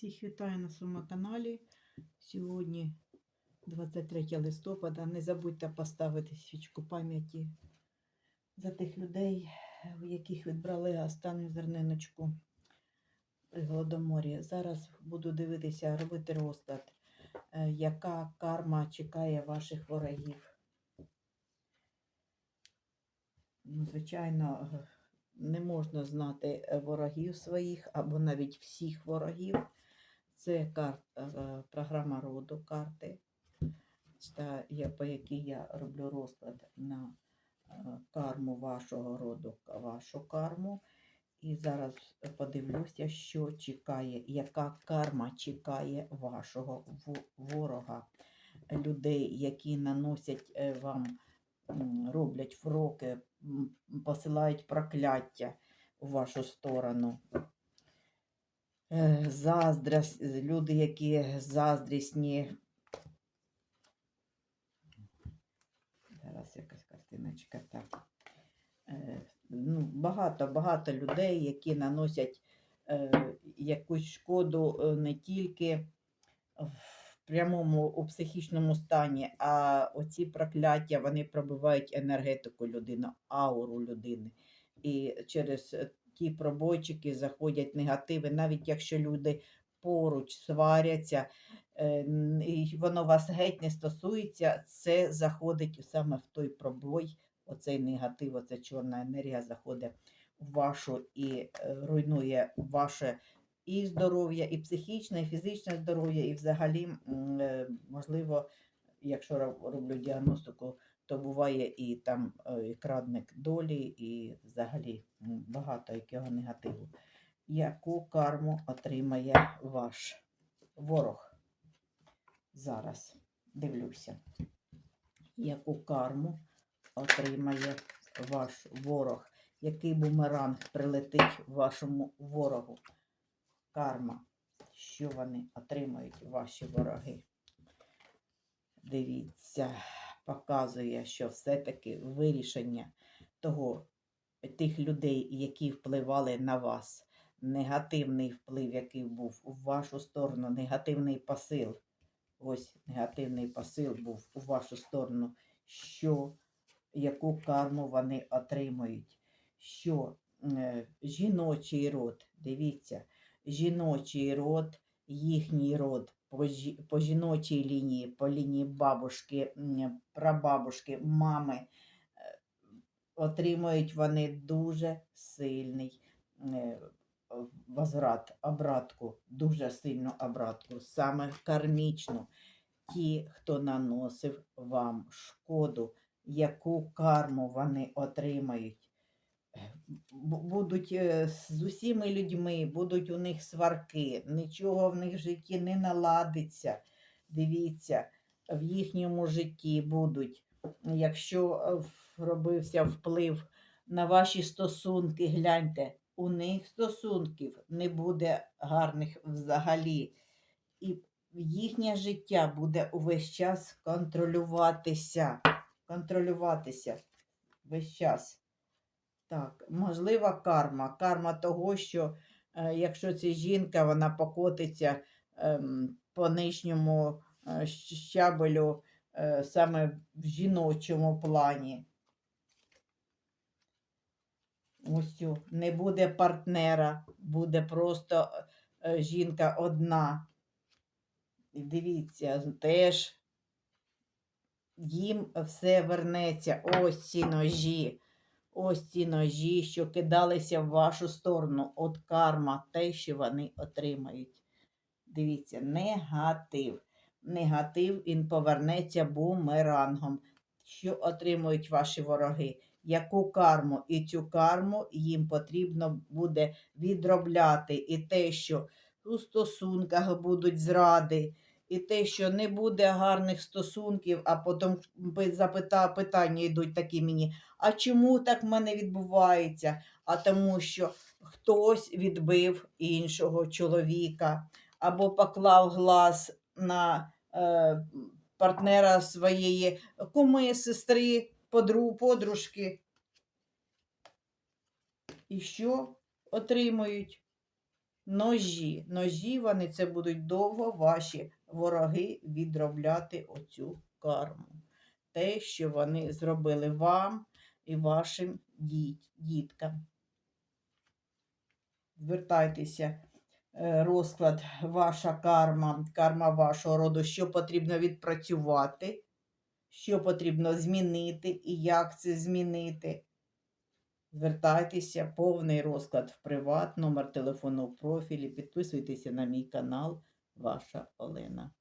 Всіх вітаю на своєму каналі. Сьогодні 23 листопада. Не забудьте поставити свічку пам'яті за тих людей, у яких відбрали останню зерниночку при Голодоморі. Зараз буду дивитися, робити розклад, е, яка карма чекає ваших ворогів. Ну, Звичайно, е, не можна знати ворогів своїх або навіть всіх ворогів. Це кар... е, програма роду карти, по якій я роблю розклад на е, карму вашого роду, вашу карму. І зараз подивлюся, що чекає, яка карма чекає вашого ворога, людей, які наносять е, вам, роблять вроки, посилають прокляття у вашу сторону. Е, Заздрість, люди, які заздрісні. Зараз якась картиночка так. Е, Ну, багато, багато людей, які наносять е, якусь шкоду не тільки в прямому у психічному стані, а оці прокляття вони пробивають енергетику людини, ауру людини. І через ті пробойчики заходять негативи, навіть якщо люди поруч сваряться, е, і воно вас геть не стосується, це заходить саме в той пробой, оцей негатив, оця чорна енергія заходить в вашу і е, руйнує ваше і здоров'я, і психічне, і фізичне здоров'я, і взагалі, е, можливо, якщо роблю діагностику, то буває і там е, і крадник долі, і взагалі багато якого негативу. Яку карму отримає ваш ворог? Зараз дивлюся. Яку карму отримає ваш ворог? Який бумеранг прилетить вашому ворогу? Карма. Що вони отримають, ваші вороги? Дивіться, показує, що все-таки вирішення того, тих людей, які впливали на вас, негативний вплив, який був у вашу сторону, негативний посил. Ось негативний посил був у вашу сторону, що яку карму вони отримують, що е, жіночий род, дивіться, жіночий род, їхній род по, жіночій лінії, по лінії бабушки, прабабушки, мами, е, отримують вони дуже сильний е, возврат, обратку, дуже сильну обратку, саме кармічну. Ті, хто наносив вам шкоду, яку карму вони отримають. Бу- Будуть е, з усіма людьми, будуть у них сварки, нічого в них в житті не наладиться. Дивіться, в їхньому житті будуть, якщо е, робився вплив на ваші стосунки, гляньте, у них стосунків не буде гарних взагалі. І їхнє життя буде увесь час контролюватися. Контролюватися весь час. Так, можлива карма. Карма того, що е, якщо це жінка, вона покотиться ем, по нижньому е, щабелю е, саме в жіночому плані. Ось не буде партнера, буде просто жінка одна. І дивіться, теж їм все вернеться. Ось ці ножі. Ось ці ножі, що кидалися в вашу сторону. От карма, те, що вони отримають. Дивіться, негатив. Негатив він повернеться бумерангом. Що отримують ваші вороги? Яку карму? І цю карму їм потрібно буде відробляти. І те, що у стосунках будуть зради, і те, що не буде гарних стосунків, а потім пи- запита, питання йдуть такі мені. А чому так в мене відбувається? А тому, що хтось відбив іншого чоловіка або поклав глаз на е, партнера своєї куми, сестри, подру, подружки. І що отримують? ножі. Ножі вони це будуть довго ваші вороги відробляти оцю карму. Те, що вони зробили вам і вашим діт- діткам. Звертайтеся, е, розклад, ваша карма, карма вашого роду, що потрібно відпрацювати, що потрібно змінити і як це змінити. Звертайтеся, повний розклад в приват, номер телефону в профілі. Підписуйтеся на мій канал, ваша Олена.